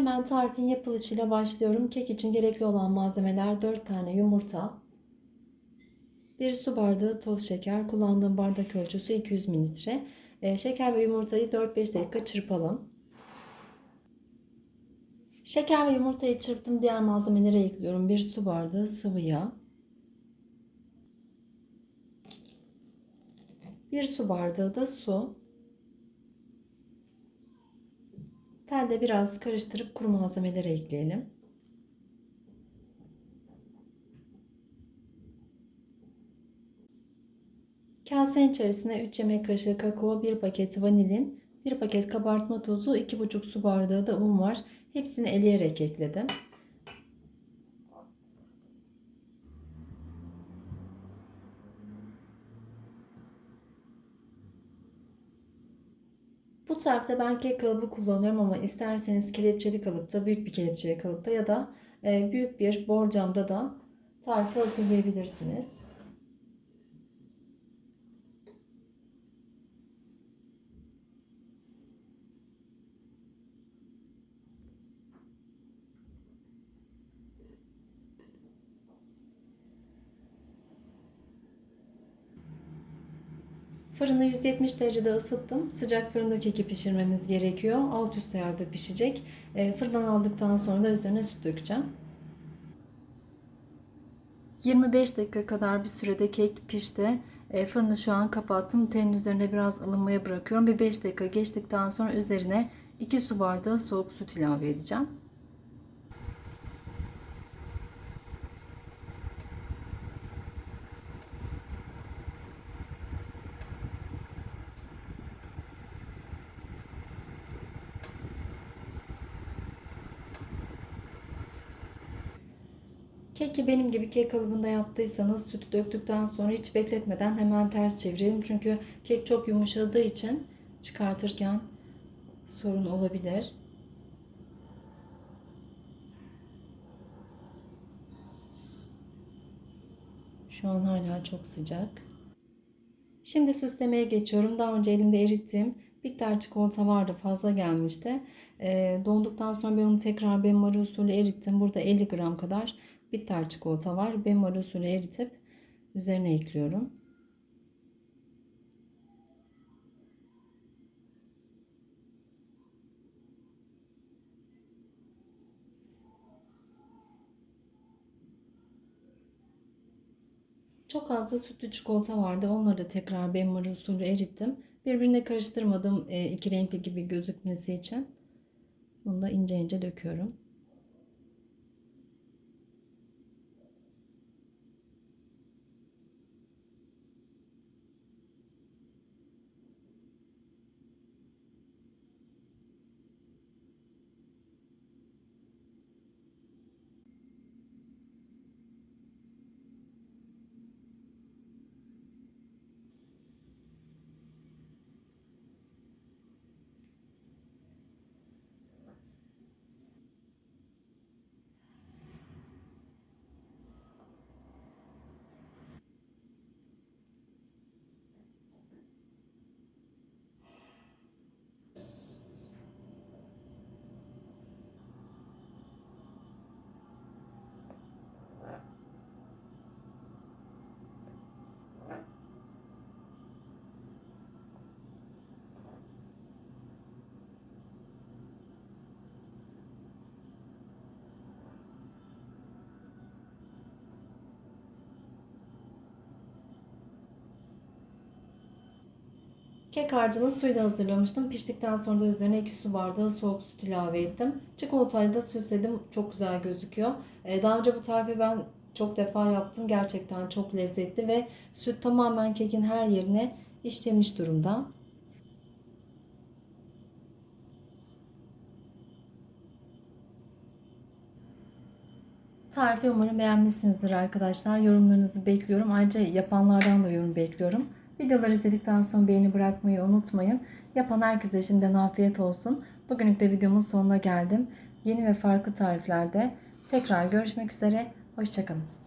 Hemen tarifin yapılışıyla başlıyorum. Kek için gerekli olan malzemeler 4 tane yumurta, 1 su bardağı toz şeker, kullandığım bardak ölçüsü 200 mililitre. Ee, Şeker ve yumurtayı 4-5 dakika çırpalım. Şeker ve yumurtayı çırptım. Diğer malzemelere ekliyorum. 1 su bardağı sıvı yağ. 1 su bardağı da su. Telde biraz karıştırıp kuru malzemeleri ekleyelim. Kasenin içerisine 3 yemek kaşığı kakao, 1 paket vanilin, 1 paket kabartma tozu, 2,5 su bardağı da un var. Hepsini eleyerek ekledim. Bu tarifte ben kek kalıbı kullanıyorum ama isterseniz kelepçeli kalıpta, büyük bir kelepçeli kalıpta ya da e, büyük bir borcamda da tarifi hazırlayabilirsiniz. Fırını 170 derecede ısıttım. Sıcak fırında keki pişirmemiz gerekiyor. Alt üst ayarda pişecek. E, fırından aldıktan sonra da üzerine süt dökeceğim. 25 dakika kadar bir sürede kek pişti. E, fırını şu an kapattım. Tenin üzerine biraz ılınmaya bırakıyorum. Bir 5 dakika geçtikten sonra üzerine 2 su bardağı soğuk süt ilave edeceğim. Keki benim gibi kek kalıbında yaptıysanız sütü döktükten sonra hiç bekletmeden hemen ters çevirelim. Çünkü kek çok yumuşadığı için çıkartırken sorun olabilir. Şu an hala çok sıcak. Şimdi süslemeye geçiyorum. Daha önce elimde erittiğim bitter çikolata vardı. Fazla gelmişti. E, donduktan sonra ben onu tekrar benmari usulü erittim. Burada 50 gram kadar bitter çikolata var. Benmari usulü eritip üzerine ekliyorum. Çok az da sütlü çikolata vardı. Onları da tekrar benmari usulü erittim. Birbirine karıştırmadım e, iki renkli gibi gözükmesi için. Bunu da ince ince döküyorum. Kek harcını suyla hazırlamıştım. Piştikten sonra da üzerine 2 su bardağı soğuk süt ilave ettim. Çikolatayı da süsledim. Çok güzel gözüküyor. Ee, daha önce bu tarifi ben çok defa yaptım. Gerçekten çok lezzetli ve süt tamamen kekin her yerine işlemiş durumda. Tarifi umarım beğenmişsinizdir arkadaşlar. Yorumlarınızı bekliyorum. Ayrıca yapanlardan da yorum bekliyorum. Videoları izledikten sonra beğeni bırakmayı unutmayın. Yapan herkese şimdiden afiyet olsun. Bugünlük de videomun sonuna geldim. Yeni ve farklı tariflerde tekrar görüşmek üzere. Hoşçakalın.